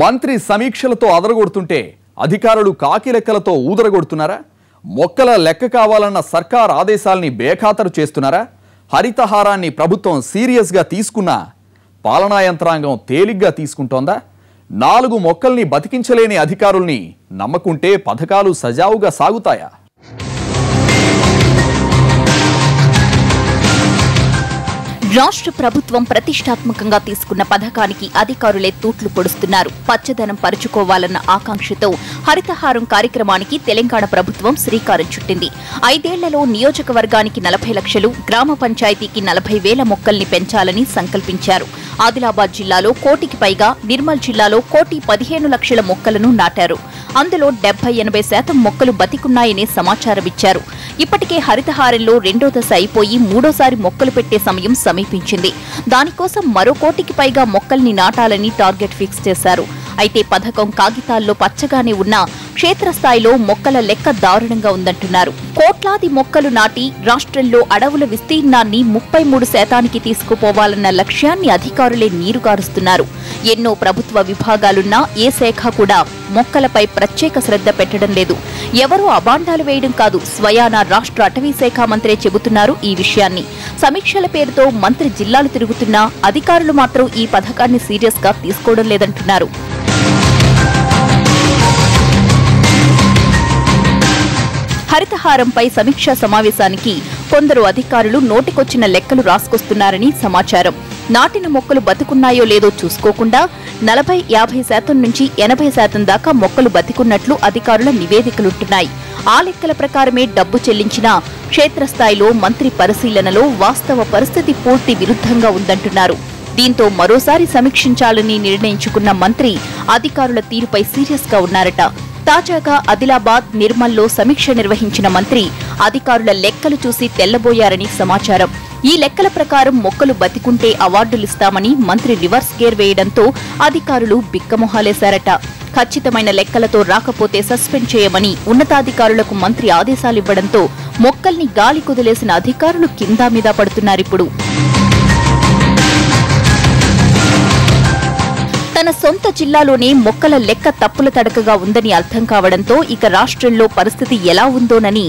మంత్రి సమీక్షలతో అదరగొడుతుంటే అధికారులు కాకి లెక్కలతో ఊదరగొడుతున్నారా? మొక్కల లెక్క కావాలన్న సర్కార్ ఆదేశాల్ని బేఖాతరు చేస్తున్నారా? హరితహారాన్ని ప్రభుత్వం సీరియస్గా తీసుకున్నా పాలనా యంత్రాంగం తేలిగ్గా తీసుకుంటోందా? నాలుగు మొక్కల్ని బతికించలేని అధికారుల్ని నమ్మకుంటే పథకాలు సజావుగా సాగుతాయా? రాష్ట్ర ప్రభుత్వం ప్రతిష్టాత్మకంగా తీసుకున్న పథకానికి అధికారులే తూట్లు పొడుస్తున్నారు. పచ్చదనం పరుచుకోవాలన్న ఆకాంక్షతో హరితహారం కార్యక్రమానికి తెలంగాణ ప్రభుత్వం శ్రీకారం చుట్టింది. ఐదేళ్ళలో నియోజకవర్గానికి నలభై లక్షలు గ్రామ పంచాయతీకి నలభై వేల మొక్కల్ని పెంచాలని సంకల్పించారు. ఆదిలాబాద్ జిల్లాలో కోటికి పైగా నిర్మల్ జిల్లాలో కోటి పదిహేను లక్షల మొక్కలను నాటారు. అందులో డెబ్బై ఎనభై శాతం మొక్కలు బతికున్నాయనే సమాచారం ఇచ్చారు ఇప్పటికే హరితహారంలో రెండో దశ అయిపోయి మూడోసారి మొక్కలు పెట్టే సమయం సమీపించింది. దానికోసం మరో కోటికి పైగా మొక్కల్ని నాటాలని టార్గెట్ ఫిక్స్ చేశారు. అయితే పథకం కాగితాల్లో పచ్చగానే ఉన్నా క్షేత్రస్థాయిలో మొక్కల లెక్క దారుణంగా ఉందంటున్నారు. కోట్లాది మొక్కలు నాటి రాష్ట్రంలో అడవుల విస్తీర్ణాన్ని ముప్పై మూడు శాతానికి తీసుకుపోవాలన్న లక్ష్యాన్ని అధికారులే నీరుగారుస్తున్నారు. ఎన్నో ప్రభుత్వ విభాగాలున్నా ఏ శాఖ కూడా మొక్కలపై ప్రత్యేక శ్రద్ధ పెట్టడం లేదు. ఎవరో అబాండాలు వేయడం కాదు. స్వయానా రాష్ట్ర అటవీ శాఖ మంత్రే చెబుతున్నారు ఈ విషయాన్ని. సమీక్షల పేరుతో మంత్రి జిల్లాలు తిరుగుతున్నా అధికారులు మాత్రం ఈ పథకాన్ని సీరియస్గా తీసుకోవడం లేదంటున్నారు. హరితహారంపై సమీక్షా సమావేశానికి కొందరు అధికారులు నోటికొచ్చిన లెక్కలు రాసుకొస్తున్నారని సమాచారం. నాటిన మొక్కలు బతుకున్నాయో లేదో చూసుకోకుండా నలభై యాభై శాతం నుంచి ఎనభై శాతం దాకా మొక్కలు బతికున్నట్లు అధికారుల నివేదికలుంటున్నాయి. ఆ లెక్కల ప్రకారమే డబ్బు చెల్లించినా క్షేత్రస్థాయిలో మంత్రి పరిశీలనలో వాస్తవ పరిస్థితి పూర్తి విరుద్ధంగా ఉందంటున్నారు. దీంతో మరోసారి సమీక్షించాలని నిర్ణయించుకున్న మంత్రి అధికారుల తీరుపై సీరియస్గా ఉన్నారట. తాజాగా ఆదిలాబాద్ నిర్మల్లో సమీక్ష నిర్వహించిన మంత్రి అధికారుల లెక్కలు చూసి తెల్లబోయారని సమాచారం. ఈ లెక్కల ప్రకారం మొక్కలు బతికుంటే అవార్డులిస్తామని మంత్రి రివర్స్ గేర్ వేయడంతో అధికారులు బిక్కమొహాలేశారట. ఖచ్చితమైన లెక్కలతో రాకపోతే సస్పెండ్ చేయమని ఉన్నతాధికారులకు మంత్రి ఆదేశాలివ్వడంతో మొక్కల్ని గాలి కుదిలేసిన అధికారులు కిందా మీద పడుతున్నారిప్పుడు. తన సొంత జిల్లాలోనే మొక్కల లెక్క తప్పుల తడకగా ఉందని అర్థం కావడంతో ఇక రాష్ట్రంలో పరిస్థితి ఎలా ఉందోనని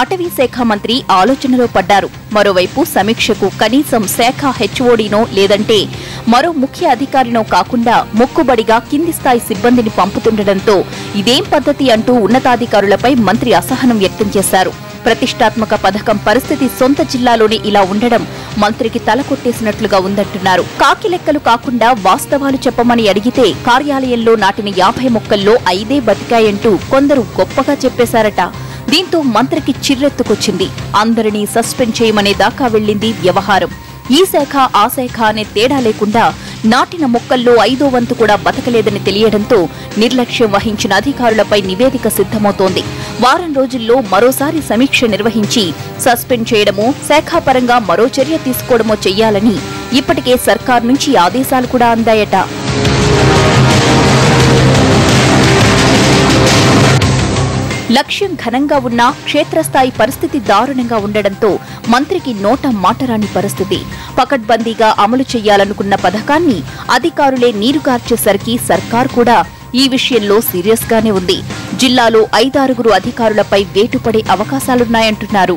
అటవీ శాఖ మంత్రి ఆలోచనలో పడ్డారు. మరోవైపు సమీక్షకు కనీసం శాఖ హెచ్ఓడినో లేదంటే మరో ముఖ్య అధికారినో కాకుండా మొక్కుబడిగా కింది స్థాయి సిబ్బందిని పంపుతుండటంతో ఇదేం పద్ధతి అంటూ ఉన్నతాధికారులపై మంత్రి అసహనం వ్యక్తం చేశారు. ప్రతిష్టాత్మక పథకం పరిస్థితి సొంత జిల్లాలోనే ఇలా ఉండడం మంత్రికి తల కొట్టేసినట్లుగా ఉందంటున్నారు. కాకి లెక్కలు కాకుండా వాస్తవాలు చెప్పమని అడిగితే కార్యాలయంలో నాటిన యాభై మొక్కల్లో ఐదే బతికాయంటూ కొందరు గొప్పగా చెప్పేశారట. దీంతో మంత్రికి చిర్రెత్తుకొచ్చింది. అందరినీ సస్పెండ్ చేయమనే దాకా వెళ్ళింది వ్యవహారం. ఈ శాఖ ఆ శాఖ అనే తేడా లేకుండా నాటిన మొక్కల్లో ఐదో వంతు కూడా బతకలేదని తెలియడంతో నిర్లక్ష్యం వహించిన అధికారులపై నివేదిక సిద్ధమవుతోంది. వారం రోజుల్లో మరోసారి సమీక్ష నిర్వహించి సస్పెండ్ చేయడమో శాఖాపరంగా మరో చర్య తీసుకోవడమో చెయ్యాలని ఇప్పటికే సర్కార్ నుంచి ఆదేశాలు కూడా అందాయట. లక్ష్యం ఘనంగా ఉన్నా క్షేత్రస్థాయి పరిస్థితి దారుణంగా ఉండడంతో మంత్రికి నోట మాటరాని పరిస్థితి. పకడ్బందీగా అమలు చేయాలనుకున్న పథకాన్ని అధికారులే నీరుగార్చేసరికి సర్కార్ కూడా ఈ విషయంలో సీరియస్గానే ఉంది. జిల్లాలో ఐదారుగురు అధికారులపై వేటుపడే అవకాశాలున్నాయంటున్నారు.